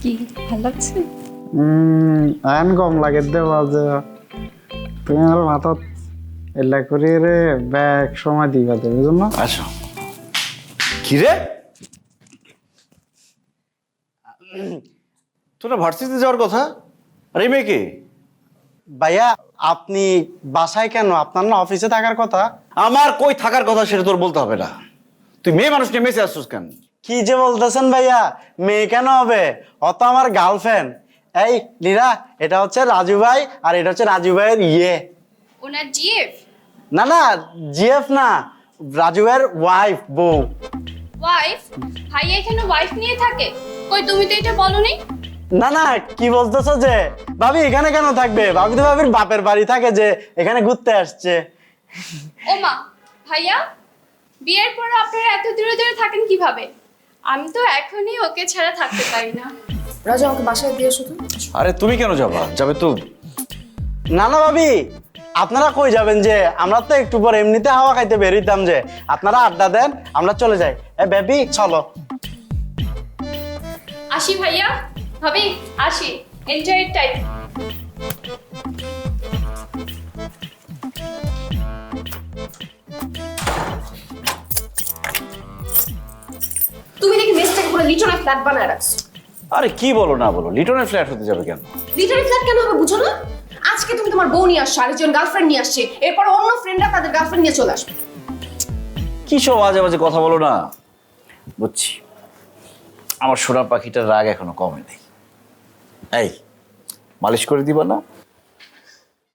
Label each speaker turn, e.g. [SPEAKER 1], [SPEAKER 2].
[SPEAKER 1] কি ভালো লাগছে?
[SPEAKER 2] আইন কম লাগে দেওয়া যে তুমি আমার মাথা এলা করি রে ব্যাগ সময় দিবা দেবে বুঝলো
[SPEAKER 3] আসো। কি রে তোরা ভার্সিটিতে যাওয়ার কথা? আর
[SPEAKER 4] ভাইয়া আপনি বাসায় কেন? আপনার না অফিসে থাকার কথা?
[SPEAKER 3] আমার কই থাকার কথা সেটা তোর বলতে হবে না। তুই মেয়ে মানুষ নিয়ে মেসে আসছিস কেন?
[SPEAKER 4] কি যে বলতেছেন ভাইয়া? মেয়ে কেন হবে? অত আমার গার্লফ্রেন্ড এই লীরা এটা হচ্ছে রাজু ভাই আর এটা হচ্ছে রাজু ভাইয়ের ইয়ে।
[SPEAKER 1] ওনার জিএফ?
[SPEAKER 4] না না জিএফ না রাজু ভাইয়ের ওয়াইফ বউ।
[SPEAKER 1] ওয়াইফ ভাইয়া এখানে ওয়াইফ নিয়ে থাকে? কই তুমি তো এটা বলনি?
[SPEAKER 4] না না কি বলতেছো যে ভাবি এখানে কেন থাকবে? ভাবি তো ভাবির বাপের বাড়ি থাকে যে এখানে ঘুরতে আসছে।
[SPEAKER 1] ও মা ভাইয়া বিয়ের পর আপনারা এত দূরে দূরে থাকেন কীভাবে? আমি তো এখনই ওকে ছাড়া থাকতে পারি না।
[SPEAKER 5] রাজা আমাকে বাসায় দিয়ে তো।
[SPEAKER 3] আরে তুমি কেন যাবা? যাবে তো।
[SPEAKER 4] না না ভাবি আপনারা কই যাবেন যে? আমরা তো একটু পর এমনিতে হাওয়া খাইতে বেরিতাম যে। আপনারা আড্ডা দেন আমরা চলে যাই। এ বেবি চলো।
[SPEAKER 1] আসি ভাইয়া। ভাবি আসি। এনজয় টাইম
[SPEAKER 5] লিটনের ফ্ল্যাট বানায় রাখছো।
[SPEAKER 3] আরে কি বলো না বলো লিটনের ফ্ল্যাট হতে যাবে কেন?
[SPEAKER 5] লিটনের ফ্ল্যাট কেন হবে বুঝো না? আজকে তুমি তোমার বউ নিয়ে আসছো আরেকজন গার্লফ্রেন্ড নিয়ে আসছে এরপর অন্য ফ্রেন্ডরা তাদের গার্লফ্রেন্ড নিয়ে চলে আসবে।
[SPEAKER 3] কি সব আজে বাজে কথা বলো না? বুঝছি। আমার সোনা পাখিটার রাগ এখনও কমে নেই। এই মালিশ করে দিবা না?